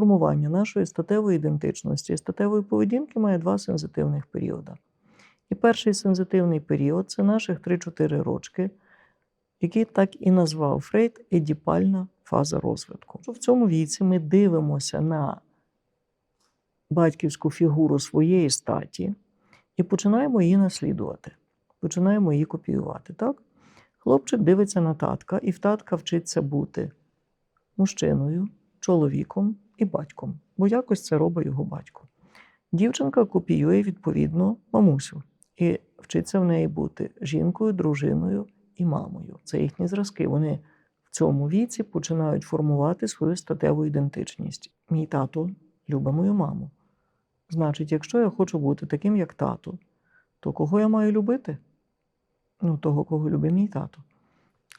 формування нашої статевої ідентичності і статевої поведінки має два сензитивних періоди. І перший сензитивний період це наших 3-4 рочки, який так і назвав Фрейд едіпальна фаза розвитку. В цьому віці ми дивимося на батьківську фігуру своєї статі і починаємо її наслідувати, починаємо її копіювати. Так? Хлопчик дивиться на татка, і в татка вчиться бути мужчиною, чоловіком і батьком, бо якось це робить його батько. Дівчинка копіює відповідно мамусю і вчиться в неї бути жінкою, дружиною і мамою. Це їхні зразки. Вони в цьому віці починають формувати свою статеву ідентичність. Мій тато любить мою маму. Значить, якщо я хочу бути таким, як тато, то кого я маю любити? Ну, того, кого любить мій тато.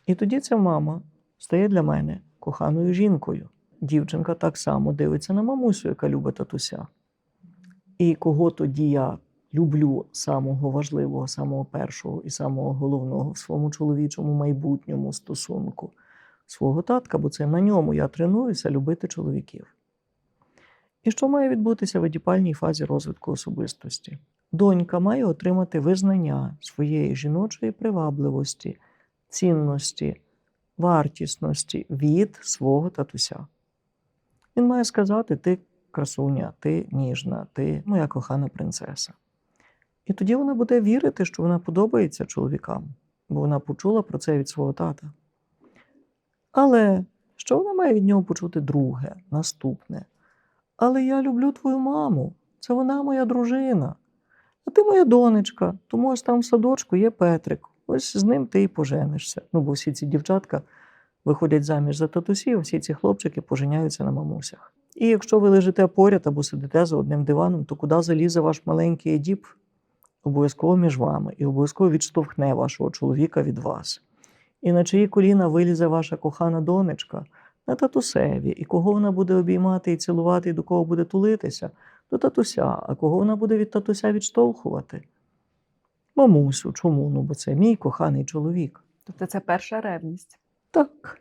І тоді ця мама стає для мене коханою жінкою. Дівчинка так само дивиться на мамусю, яка любить татуся. І кого тоді я люблю самого важливого, самого першого і самого головного в своєму чоловічому майбутньому стосунку свого татка, бо це на ньому я тренуюся любити чоловіків. І що має відбутися в едіпальній фазі розвитку особистості? Донька має отримати визнання своєї жіночої привабливості, цінності, вартісності від свого татуся. Він має сказати: ти красуня, ти ніжна, ти моя кохана принцеса. І тоді вона буде вірити, що вона подобається чоловікам, бо вона почула про це від свого тата. Але що вона має від нього почути друге, наступне? Але я люблю твою маму, це вона моя дружина. А ти моя донечка, тому ось там в садочку є Петрик. Ось з ним ти і поженишся. Ну, бо всі ці дівчатка виходять заміж за татусів, всі ці хлопчики поженяються на мамусях. І якщо ви лежите поряд або сидите за одним диваном, то куди залізе ваш маленький едіп? Обов'язково між вами і обов'язково відштовхне вашого чоловіка від вас. І на чиї коліна вилізе ваша кохана донечка на татусеві, і кого вона буде обіймати і цілувати, і до кого буде тулитися, до татуся, а кого вона буде від татуся відштовхувати? Мамусю, чому? Ну, бо це мій коханий чоловік. Тобто це перша ревність. Так.